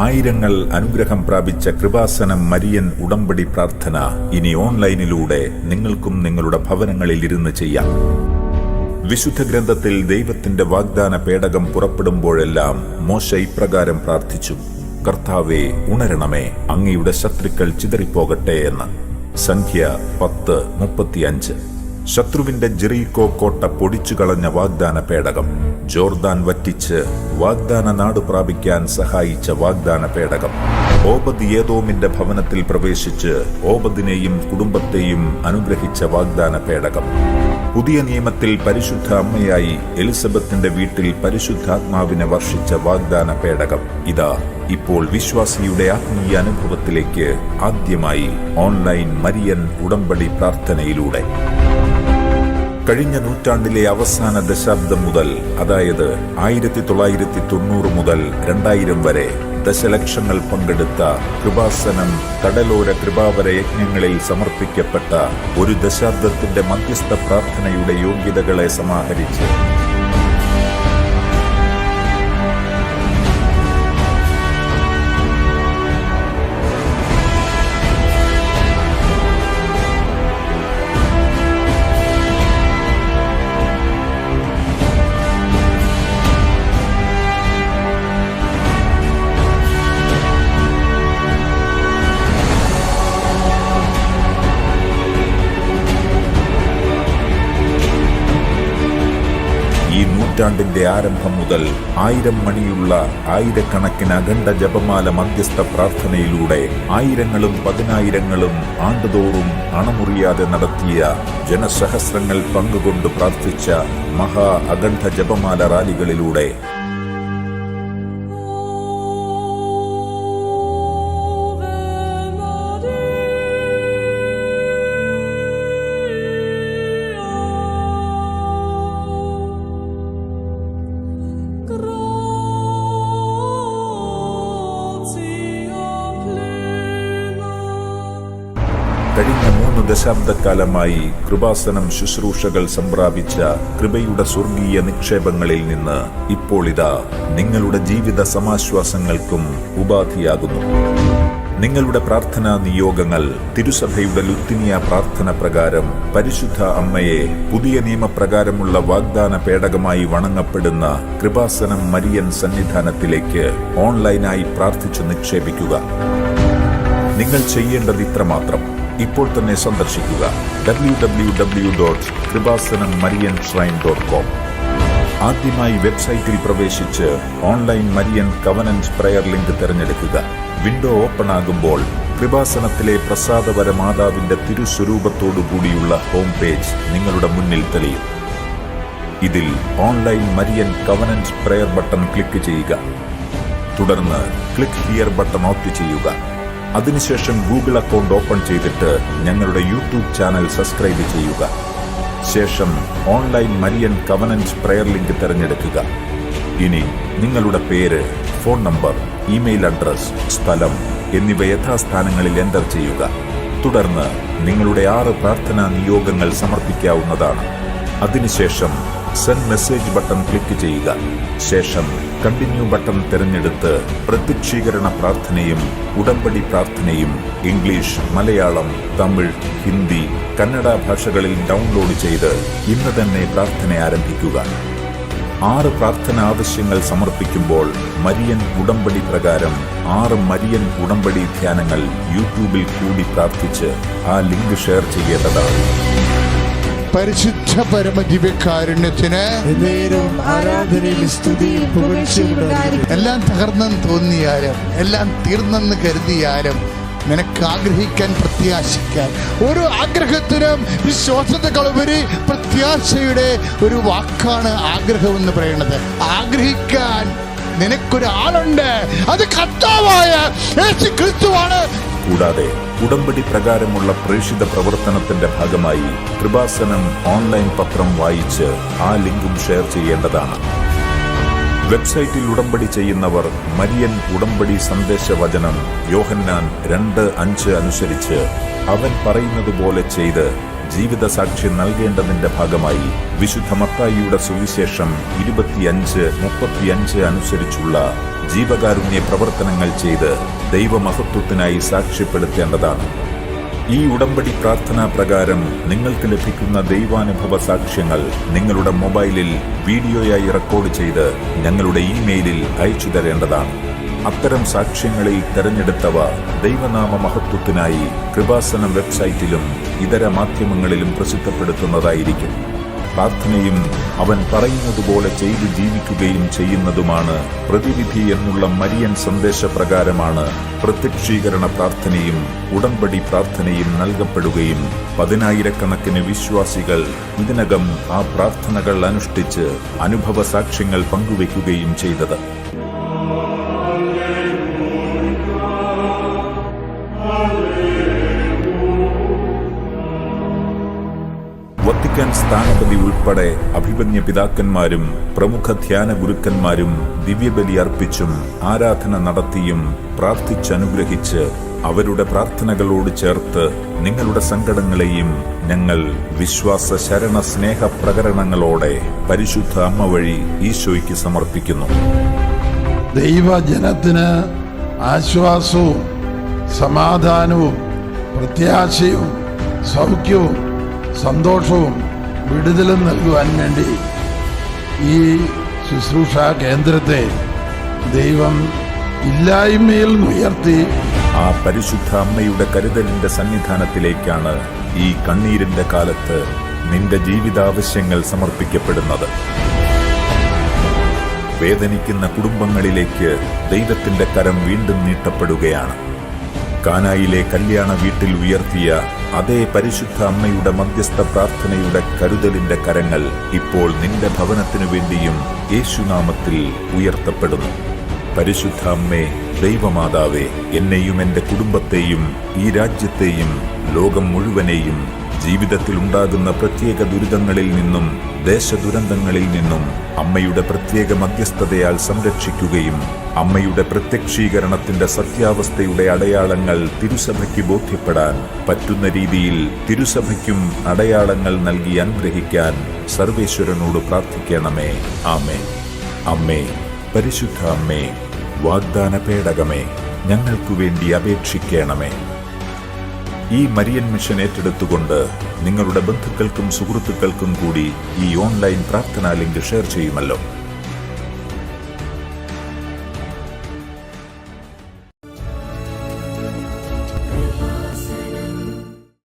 ആയിരങ്ങൾ അനുഗ്രഹം പ്രാപിച്ച കൃപാസനം മരിയൻ ഉടമ്പടി പ്രാർത്ഥന ഇനി ഓൺലൈനിലൂടെ നിങ്ങൾക്കും നിങ്ങളുടെ ഭവനങ്ങളിൽ ഇരുന്ന് ചെയ്യാം. വിശുദ്ധ ഗ്രന്ഥത്തിൽ ദൈവത്തിന്റെ വാഗ്ദാന പേടകം പുറപ്പെടുമ്പോഴെല്ലാം മോശ ഇപ്രകാരം പ്രാർത്ഥിച്ചു കർത്താവെ ഉണരണമേ അങ്ങയുടെ ശത്രുക്കൾ ചിതറിപ്പോകട്ടെ എന്ന്. സംഖ്യ പത്ത് മുപ്പത്തിയഞ്ച്. ശത്രുവിന്റെ ജെറീകോ കോട്ട പൊടിച്ചു കളഞ്ഞ വാഗ്ദാന പേടകം. ജോർദാൻ വറ്റിച്ച് വാഗ്ദാന നാട് പ്രാപിക്കാൻ സഹായിച്ച വാഗ്ദാന പേടകം. ഓബദ് ഏതോമിന്റെ ഭവനത്തിൽ പ്രവേശിച്ച് ഓബദിനെയും കുടുംബത്തെയും അനുഗ്രഹിച്ച വാഗ്ദാന പേടകം. പുതിയ നിയമത്തിൽ പരിശുദ്ധ അമ്മയായി എലിസബത്തിന്റെ വീട്ടിൽ പരിശുദ്ധാത്മാവിനെ വർഷിച്ച വാഗ്ദാന പേടകം. ഇതാ ഇപ്പോൾ വിശ്വാസിയുടെ ആത്മീയ അനുഭവത്തിലേക്ക് ആദ്യമായി ഓൺലൈൻ മരിയൻ ഉടമ്പടി പ്രാർത്ഥനയിലൂടെ. കഴിഞ്ഞ നൂറ്റാണ്ടിലെ അവസാന ദശാബ്ദം മുതൽ അതായത് ആയിരത്തി തൊള്ളായിരത്തി തൊണ്ണൂറ് മുതൽ രണ്ടായിരം വരെ ദശലക്ഷങ്ങൾ പങ്കെടുത്ത കൃപാസനം കടലോര കൃപാവര യജ്ഞങ്ങളിൽ സമർപ്പിക്കപ്പെട്ട ഒരു ദശാബ്ദത്തിന്റെ മധ്യസ്ഥ പ്രാർത്ഥനയുടെ യോഗ്യതകളെ സമാഹരിച്ച്. നൂറ്റാണ്ടിന്റെ ആരംഭം മുതൽ ആയിരം മണിയുള്ള ആയിരക്കണക്കിന് അഖണ്ഡ ജപമാല മധ്യസ്ഥ പ്രാർത്ഥനയിലൂടെ ആയിരങ്ങളും പതിനായിരങ്ങളും ആണ്ടുതോറും അണമുറിയാതെ നടത്തിയ ജനസഹസ്രങ്ങൾ പങ്കുകൊണ്ട് പ്രാർത്ഥിച്ച മഹാ അഖണ്ഡ ജപമാല റാലികളിലൂടെ കഴിഞ്ഞ മൂന്ന് ദശാബ്ദക്കാലമായി കൃപാസനം ശുശ്രൂഷകൾ സംപ്രാപിച്ച കൃപയുടെ സ്വർഗീയ നിക്ഷേപങ്ങളിൽ നിന്ന് ഇപ്പോൾ ഇതാ നിങ്ങളുടെ ജീവിത സമാശ്വാസങ്ങൾക്കും ഉപാധിയാകുന്നു. നിങ്ങളുടെ പ്രാർത്ഥനാ നിയോഗങ്ങൾ തിരുസഭയുടെ ലുത്തിനിയ പ്രാർത്ഥന പ്രകാരം പരിശുദ്ധ അമ്മയെ പുതിയ നിയമപ്രകാരമുള്ള വാഗ്ദാന പേടകമായി വണങ്ങപ്പെടുന്ന കൃപാസനം മരിയൻ സന്നിധാനത്തിലേക്ക് ഓൺലൈനായി പ്രാർത്ഥിച്ചു നിക്ഷേപിക്കുക. നിങ്ങൾ ചെയ്യേണ്ടത് ഇത്രമാത്രം ഇപ്പോൾ തന്നെ സന്ദർശിക്കുക. W W W dot Kripasanam Marian shrine dot com ആദ്യമായി വെബ്സൈറ്റിൽ പ്രവേശിച്ച് online Marian covenants prayer link തിരഞ്ഞെടുക്കുക. വിൻഡോ ഓപ്പൺ ആകുമ്പോൾ കൃപാസനത്തിലെ പ്രസാദപര മാതാവിന്റെ തിരുസ്വരൂപത്തോടു കൂടിയുള്ള ഹോം പേജ് നിങ്ങളുടെ മുന്നിൽ തെളിയും. ഇതിൽ online Marian covenants prayer button click ചെയ്യുക. തുടർന്ന് ക്ലിക്ക് ഹിയർ ബട്ടൺ ഓപ്റ്റ് ചെയ്യുക. അതിനുശേഷം ഗൂഗിൾ അക്കൗണ്ട് ഓപ്പൺ ചെയ്തിട്ട് ഞങ്ങളുടെ യൂട്യൂബ് ചാനൽ സബ്സ്ക്രൈബ് ചെയ്യുക. ശേഷം online Marian covenants prayer link തിരഞ്ഞെടുക്കുക. ഇനി നിങ്ങളുടെ പേര് ഫോൺ നമ്പർ ഇമെയിൽ അഡ്രസ് സ്ഥലം എന്നിവ യഥാസ്ഥാനങ്ങളിൽ എന്റർ ചെയ്യുക. തുടർന്ന് നിങ്ങളുടെ ആറ് പ്രാർത്ഥനാ നിയോഗങ്ങൾ സമർപ്പിക്കാവുന്നതാണ്. അതിനുശേഷം സെൻഡ് മെസ്സേജ് ബട്ടൺ ക്ലിക്ക് ചെയ്യുക. ശേഷം കണ്ടിന്യൂ ബട്ടൺ തിരഞ്ഞെടുത്ത് പ്രത്യക്ഷീകരണ പ്രാർത്ഥനയും ഉടമ്പടി പ്രാർത്ഥനയും ഇംഗ്ലീഷ് മലയാളം തമിഴ് ഹിന്ദി കന്നഡ ഭാഷകളിൽ ഡൗൺലോഡ് ചെയ്ത് ഇന്ന് തന്നെ പ്രാർത്ഥന ആരംഭിക്കുക. ആറ് പ്രാർത്ഥന ആവശ്യങ്ങൾ സമർപ്പിക്കുമ്പോൾ മരിയൻ ഉടമ്പടി പ്രകാരം ആറ് മരിയൻ ഉടമ്പടി ധ്യാനങ്ങൾ യൂട്യൂബിൽ കൂടി പ്രാർത്ഥിച്ച് ആ ലിങ്ക് ഷെയർ ചെയ്യേണ്ടതാണ്. പരിശുദ്ധ പരമദിവ്യകാരുണ്യത്തിന് എല്ലാം തകർന്നെന്ന് തോന്നിയാലും എല്ലാം തീർന്നെന്ന് കരുതിയാലും നിനക്ക് ആഗ്രഹിക്കാൻ പ്രത്യാശിക്കാൻ. ഓരോ ആഗ്രഹത്തിനും വിശ്വാസത്തെക്കാളുപരി പ്രത്യാശയുടെ ഒരു വാക്കാണ് ആഗ്രഹം എന്ന് പറയുന്നത്. ആഗ്രഹിക്കാൻ നിനക്കൊരാളുണ്ട്. അത് കർത്താവായ ക്രിസ്തുവാണ് കൂടാതെ ഉടമ്പടി പ്രകാരമുള്ള പ്രേഷിത പ്രവർത്തനത്തിന്റെ ഭാഗമായി കൃപാസനം ഓൺലൈൻ പത്രം വായിച്ച് ആ ലിങ്കും ഷെയർ ചെയ്യേണ്ടതാണ്. വെബ്സൈറ്റിൽ ഉടമ്പടി ചെയ്യുന്നവർ മരിയൻ ഉടമ്പടി സന്ദേശവചനം യോഹന്നാൻ രണ്ട് അഞ്ച് അനുസരിച്ച് അവൻ പറയുന്നത് പോലെ ചെയ്ത് ജീവിത സാക്ഷ്യം നൽകേണ്ടതിന്റെ ഭാഗമായി വിശുദ്ധ മത്തായിയുടെ സുവിശേഷം ഇരുപത്തിയഞ്ച് മുപ്പത്തിയഞ്ച് അനുസരിച്ചുള്ള ജീവകാരുണ്യ പ്രവർത്തനങ്ങൾ ചെയ്ത് ദൈവമഹത്വത്തിനായി സാക്ഷ്യപ്പെടുത്തേണ്ടതാണ്. ഈ ഉടമ്പടി പ്രാർത്ഥനാ പ്രകാരം നിങ്ങൾക്ക് ലഭിക്കുന്ന ദൈവാനുഭവ സാക്ഷ്യങ്ങൾ നിങ്ങളുടെ മൊബൈലിൽ വീഡിയോയായി റെക്കോർഡ് ചെയ്ത് ഞങ്ങളുടെ ഇമെയിലിൽ അയച്ചു തരേണ്ടതാണ്. അത്തരം സാക്ഷ്യങ്ങളിൽ തെരഞ്ഞെടുത്തവ ദൈവനാമ മഹത്വത്തിനായി കൃപാസനം വെബ്സൈറ്റിലും ഇതര മാധ്യമങ്ങളിലും പ്രസിദ്ധപ്പെടുത്തുന്നതായിരിക്കും. പ്രാർത്ഥനയും അവൻ പറയുന്നതുപോലെ ചെയ്തു ജീവിക്കുകയും ചെയ്യുന്നതുമാണ് പ്രതിവിധി എന്നുള്ള മരിയൻ സന്ദേശപ്രകാരമാണ് പ്രത്യക്ഷീകരണ പ്രാർത്ഥനയും ഉടമ്പടി പ്രാർത്ഥനയും നൽകപ്പെടുകയും. പതിനായിരക്കണക്കിന് വിശ്വാസികൾ ഇതിനകം ആ പ്രാർത്ഥനകൾ അനുഷ്ഠിച്ച് അനുഭവ സാക്ഷ്യങ്ങൾ പങ്കുവയ്ക്കുകയും ചെയ്തത്. വത്തിക്കാൻ സ്ഥാനപതി ഉൾപ്പെടെ അഭിമന്യ പിതാക്കന്മാരും പ്രമുഖ ധ്യാന ഗുരുക്കന്മാരും ദിവ്യബലി അർപ്പിച്ചും ആരാധന നടത്തിയും പ്രാർത്ഥിച്ചനുഗ്രഹിച്ച് അവരുടെ പ്രാർത്ഥനകളോട് ചേർത്ത് നിങ്ങളുടെ സങ്കടങ്ങളെയും ഞങ്ങൾ വിശ്വാസ ശരണ സ്നേഹ പ്രകരണങ്ങളോടെ പരിശുദ്ധ അമ്മ വഴി ഈശോയ്ക്ക് സമർപ്പിക്കുന്നു. ദൈവജനത്തിന് ആശ്വാസവും സമാധാനവും പ്രത്യാശയും സൗഖ്യവും സന്തോഷവും വിടുതലും നൽകുവാൻ വേണ്ടി ഈ ശുശ്രൂഷ കേന്ദ്രത്തെ ദൈവം ഇല്ലായ്മയിൽ ഉയർത്തി ആ പരിശുദ്ധ അമ്മയുടെ കരുതലിന്റെ സന്നിധാനത്തിലേക്കാണ് ഈ കണ്ണീരിന്റെ കാലത്ത് നിന്റെ ജീവിതാവശ്യങ്ങൾ സമർപ്പിക്കപ്പെടുന്നത്. വേദനിക്കുന്ന കുടുംബങ്ങളിലേക്ക് ദൈവത്തിന്റെ കരം വീണ്ടും നീട്ടപ്പെടുകയാണ്. കാനായിലെ കല്യാണ വീട്ടിൽ ഉയർത്തിയ അതേ പരിശുദ്ധ അമ്മയുടെ മധ്യസ്ഥ പ്രാർത്ഥനയുടെ കരുതലിന്റെ കരങ്ങൾ ഇപ്പോൾ നിന്റെ ഭവനത്തിനു വേണ്ടിയും യേശുനാമത്തിൽ ഉയർത്തപ്പെടുന്നു. പരിശുദ്ധ അമ്മേ ദൈവമാതാവേ എന്നെയും എന്റെ കുടുംബത്തെയും ഈ രാജ്യത്തെയും ലോകം മുഴുവനെയും ജീവിതത്തിൽ ഉണ്ടാകുന്ന പ്രത്യേക ദുരിതങ്ങളിൽ നിന്നും ദേശദുരന്തങ്ങളിൽ നിന്നും അമ്മയുടെ പ്രത്യേക മധ്യസ്ഥതയാൽ സംരക്ഷിക്കുകയും അമ്മയുടെ പ്രത്യക്ഷീകരണത്തിന്റെ സത്യാവസ്ഥയുടെ അടയാളങ്ങൾ തിരുസഭയ്ക്ക് ബോധ്യപ്പെടാൻ പറ്റുന്ന രീതിയിൽ തിരുസഭയ്ക്കും അടയാളങ്ങൾ നൽകി അനുഗ്രഹിക്കാൻ സർവേശ്വരനോട് പ്രാർത്ഥിക്കണമേ. ആമേ അമ്മേ പരിശുദ്ധ അമ്മേ വാഗ്ദാന പേടകമേ ഞങ്ങൾക്കു വേണ്ടി അപേക്ഷിക്കണമേ. ഈ മരിയൻ മിഷൻ ഏറ്റെടുത്തുകൊണ്ട് നിങ്ങളുടെ ബന്ധുക്കൾക്കും സുഹൃത്തുക്കൾക്കും കൂടി ഈ ഓൺലൈൻ പ്രാർത്ഥനാ ലിങ്ക് ഷെയർ ചെയ്യുമല്ലോ.